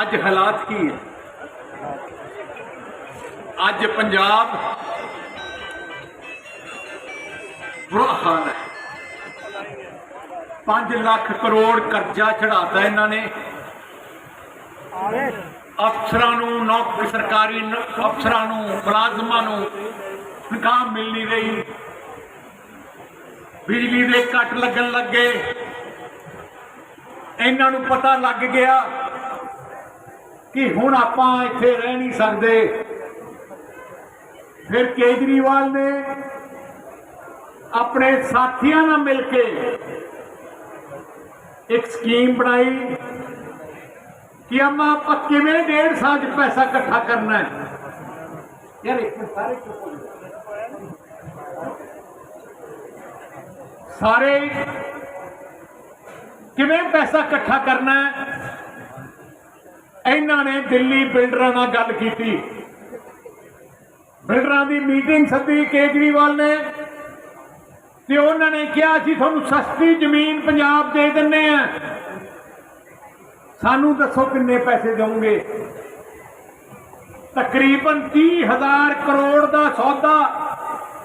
ਅੱਜ ਹਾਲਾਤ ਕੀ ਹੈ? ਅੱਜ ਪੰਜਾਬ ਬੁਰਾ ਹਾਲ ਹੈ। 5 ਲੱਖ ਕਰੋੜ ਕਰਜ਼ਾ ਚੜਾਤਾ ਇਹਨਾਂ ਨੇ। ਅਫਸਰਾਂ ਨੂੰ ਨੌਕਰੀ ਸਰਕਾਰੀ ਅਫਸਰਾਂ ਨੂੰ, ਮੁਲਾਜ਼ਮਾਂ ਨੂੰ ਤਨਖਾਹ ਮਿਲ ਨਹੀਂ ਰਹੀ। ਬਿਜਲੀ ਦੇ ਕੱਟ ਲੱਗਣ ਲੱਗੇ ਇਹਨਾਂ ਨੂੰ ਪਤਾ ਲੱਗ ਗਿਆ ਕਿ ਹੁਣ ਆਪਾਂ ਇੱਥੇ ਰਹਿ ਨਹੀਂ ਸਕਦੇ। ਫਿਰ ਕੇਜਰੀਵਾਲ ਨੇ ਆਪਣੇ ਸਾਥੀਆਂ ਨਾਲ ਮਿਲ ਕੇ ਇੱਕ ਸਕੀਮ ਬਣਾਈ ਕਿ ਆਪਾਂ ਆਪਾਂ ਕਿਵੇਂ ਡੇਢ ਸਾਲ ਚ ਪੈਸਾ ਇਕੱਠਾ ਕਰਨਾ ਹੈ। ਯਾਰ ਇੱਕ ਸਾਰੇ ਚੁੱਪ ਹੋ ਸਾਰੇ ਕਿਵੇਂ ਪੈਸਾ ਇਕੱਠਾ ਕਰਨਾ ਹੈ? ਇਹਨਾਂ ਨੇ ਦਿੱਲੀ ਬਿਲਡਰਾਂ ਨਾਲ ਗੱਲ ਕੀਤੀ। ਬਿਲਡਰਾਂ ਦੀ ਮੀਟਿੰਗ ਸੱਦੀ ਕੇਜਰੀਵਾਲ ਨੇ ਤੇ ਉਹਨਾਂ ਨੇ ਕਿਹਾ, ਅਸੀਂ ਤੁਹਾਨੂੰ ਸਸਤੀ ਜ਼ਮੀਨ ਪੰਜਾਬ ਦੇ ਦਿੰਨੇ ਆ। ਸਾਨੂੰ ਦੱਸੋ ਕਿੰਨੇ ਪੈਸੇ ਦੇਵੋਗੇ? ਤਕਰੀਬਨ 30000 ਕਰੋੜ ਦਾ ਸੌਦਾ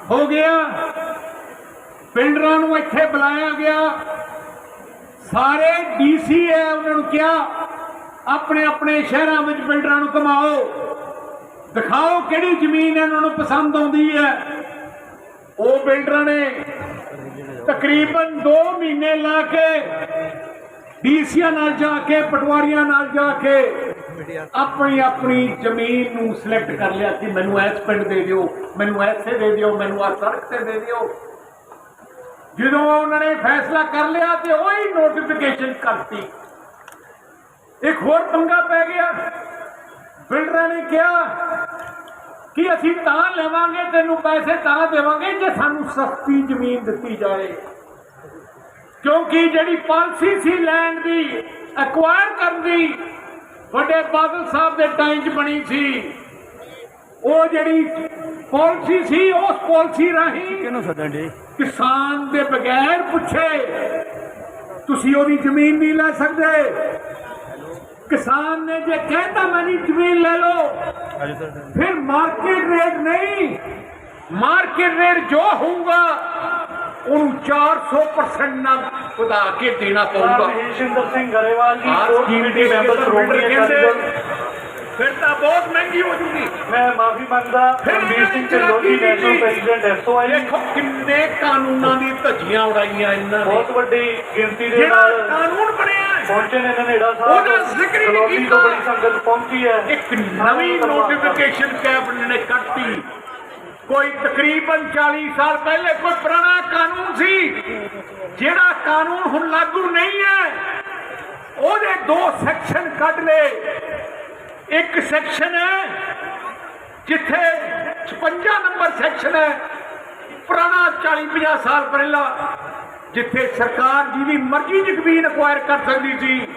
ਹੋ ਗਿਆ। ਪਿੰਡਰਾਂ ਨੂੰ ਇੱਥੇ ਬੁਲਾਇਆ ਗਿਆ। ਸਾਰੇ ਡੀਸੀ ਹੈ ਉਹਨਾਂ ਨੂੰ ਕਿਹਾ ਆਪਣੇ ਆਪਣੇ ਸ਼ਹਿਰਾਂ ਵਿੱਚ ਬਿਲਡਰਾਂ ਨੂੰ ਕਮਾਓ। ਦਿਖਾਓ ਕਿਹੜੀ ਜ਼ਮੀਨ ਇਹਨਾਂ ਨੂੰ ਪਸੰਦ ਆਉਂਦੀ ਹੈ। ਉਹ ਬਿਲਡਰਾਂ ਨੇ ਤਕਰੀਬਨ 2 ਮਹੀਨੇ ਲਾ ਕੇ ਡੀਸੀਆਂ ਨਾਲ ਜਾ ਕੇ, ਪਟਵਾਰੀਆਂ ਨਾਲ ਜਾ ਕੇ ਆਪਣੀ ਆਪਣੀ ਜ਼ਮੀਨ ਨੂੰ ਸਿਲੈਕਟ ਕਰ ਲਿਆ ਕਿ ਮੈਨੂੰ ਇਸ ਪਿੰਡ ਦੇ ਦਿਓ, ਮੈਨੂੰ ਐਸੇ ਦੇ ਦਿਓ, ਮੈਨੂੰ ਆ ਸੜਕ ਤੇ ਦੇ ਦਿਓ। ਜਦੋਂ ਉਹਨਾਂ ਨੇ ਫੈਸਲਾ ਕਰ ਲਿਆ ਤੇ ਉਹੀ ਨੋਟੀਫਿਕੇਸ਼ਨ ਕਰਤੀ। ਇੱਕ ਹੋਰ ਪੰਗਾ ਪੈ ਗਿਆ। ਬਿਲਡਰਾਂ ਨੇ ਕਿਹਾ ਕਿ ਅਸੀਂ ਤਾਂ ਲਵਾਂਗੇ ਤੈਨੂੰ ਪੈਸੇ ਤਾਂ ਦੇਵਾਂਗੇ ਜੇ ਸਾਨੂੰ ਸਸਤੀ ਜ਼ਮੀਨ ਦਿੱਤੀ ਜਾਏ। ਕਿਉਂਕਿ ਜਿਹੜੀ ਪਾਲਿਸੀ ਸੀ ਲੈਂਡ ਦੀ ਐਕਵਾਇਰ ਕਰਨ ਦੀ ਵੱਡੇ ਬਾਦਲ ਸਾਹਿਬ ਦੇ ਟਾਈਮ 'ਚ ਬਣੀ ਸੀ। ਉਹ ਜਿਹੜੀ ਪਾਲਿਸੀ ਸੀ ਉਸ ਪਾਲਿਸੀ ਰਾਹੀਂ ਕਿਹਨੂੰ ਸੱਦਣ ਦੇ ਕਿਸਾਨ ਦੇ ਬਗੈਰ ਪੁੱਛੇ ਤੁਸੀਂ ਉਹਦੀ ਜ਼ਮੀਨ ਨਹੀਂ ਲੈ ਸਕਦੇ? ਕਿਸਾਨ ਨੇ ਜੇ ਕਹਿੰਦਾ ਮੇਰੀ ਜ਼ਮੀਨ ਲੈ ਲਓ ਅੱਜ ਸਰ। ਫਿਰ ਮਾਰਕੀਟ ਰੇਟ ਨਹੀਂ। ਮਾਰਕੀਟ ਰੇਟ ਜੋ ਹੋਊਗਾ ਉਹਨੂੰ 400% ਨਾਲ ਵਧਾ ਕੇ ਦੇਣਾ ਪਊਗਾ। Maheshinder Singh Grewal ji core committee member Shiromani Akali Dal ਫਿਰ ਤਾਂ ਬਹੁਤ ਮਹਿੰਗੀ ਹੋ ਜੂਗੀ। ਮੈਂ ਮਾਫੀ ਮੰਗਦਾ Ranveer Singh Dhillon ji national president SOI ਦੇਖੋ ਕਿੰਨੇ ਕਾਨੂੰਨਾਂ ਦੀ ਧੱਜੀਆਂ ਉਡਾਈਆਂ ਇਹਨਾਂ ਨੇ। ਬਹੁਤ ਵੱਡੀ ਗਿਣਤੀ ਦੇ ਨਾਲ ਕਾਨੂੰਨ ਬਣਿਆ ਪਹੁੰਚੇ ਨੇ ਨੇੜਾ ਉਹਦਾ ਸਾਹਿਬ ਜ਼ਿਕਰ ਹੀ ਕੀਤਾ। ਤੋਂ ਬੜੀ ਸੰਗਤ ਪਹੁੰਚੀ ਹੈ। ਇੱਕ ਨਵੀਂ ਨੋਟੀਫਿਕੇਸ਼ਨ ਕੈਬਨਿਟ ਨੇ ਕੱਢਤੀ। ਕੋਈ ਤਕਰੀਬਨ 40 ਸਾਲ ਪਹਿਲੇ ਕੋਈ ਪੁਰਾਣਾ ਕਾਨੂੰਨ ਸੀ। ਜਿਹੜਾ ਕਾਨੂੰਨ ਹੁਣ ਲਾਗੂ ਨਹੀਂ ਹੈ ਉਹਦੇ ਦੋ ਸੈਕਸ਼ਨ ਕੱਢ ਲਏ। ਇੱਕ ਸੈਕਸ਼ਨ ਹੈ ਜਿੱਥੇ 56 ਨੰਬਰ ਸੈਕਸ਼ਨ ਹੈ, ਪੁਰਾਣਾ 40 50 ਸਾਲ ਪਹਿਲਾਂ ਜਿੱਥੇ ਸਰਕਾਰ ਜਿਹਦੀ ਮਰਜ਼ੀ ਦੀ ਜ਼ਮੀਨ ਅਕਵਾਇਰ ਕਰ ਸਕਦੀ ਸੀ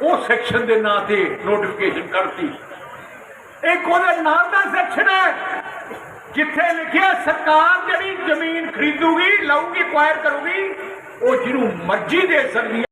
ਉਹ ਸੈਕਸ਼ਨ ਦੇ ਨਾਂ ਤੇ ਨੋਟੀਫਿਕੇਸ਼ਨ ਕਰਤੀ ਇੱਕ ਉਹਦੇ ਨਾਲ ਦਾ ਸੈਕਸ਼ਨ ਹੈ, ਜਿੱਥੇ ਲਿਖਿਆ ਸਰਕਾਰ ਜਿਹੜੀ ਜ਼ਮੀਨ ਖਰੀਦੂਗੀ, ਲਊਗੀ ਅਕਵਾਇਰ ਕਰੂਗੀ, ਉਹ ਜਿਹਨੂੰ ਮਰਜ਼ੀ ਦੇ ਸਕਦੀ ਹੈ।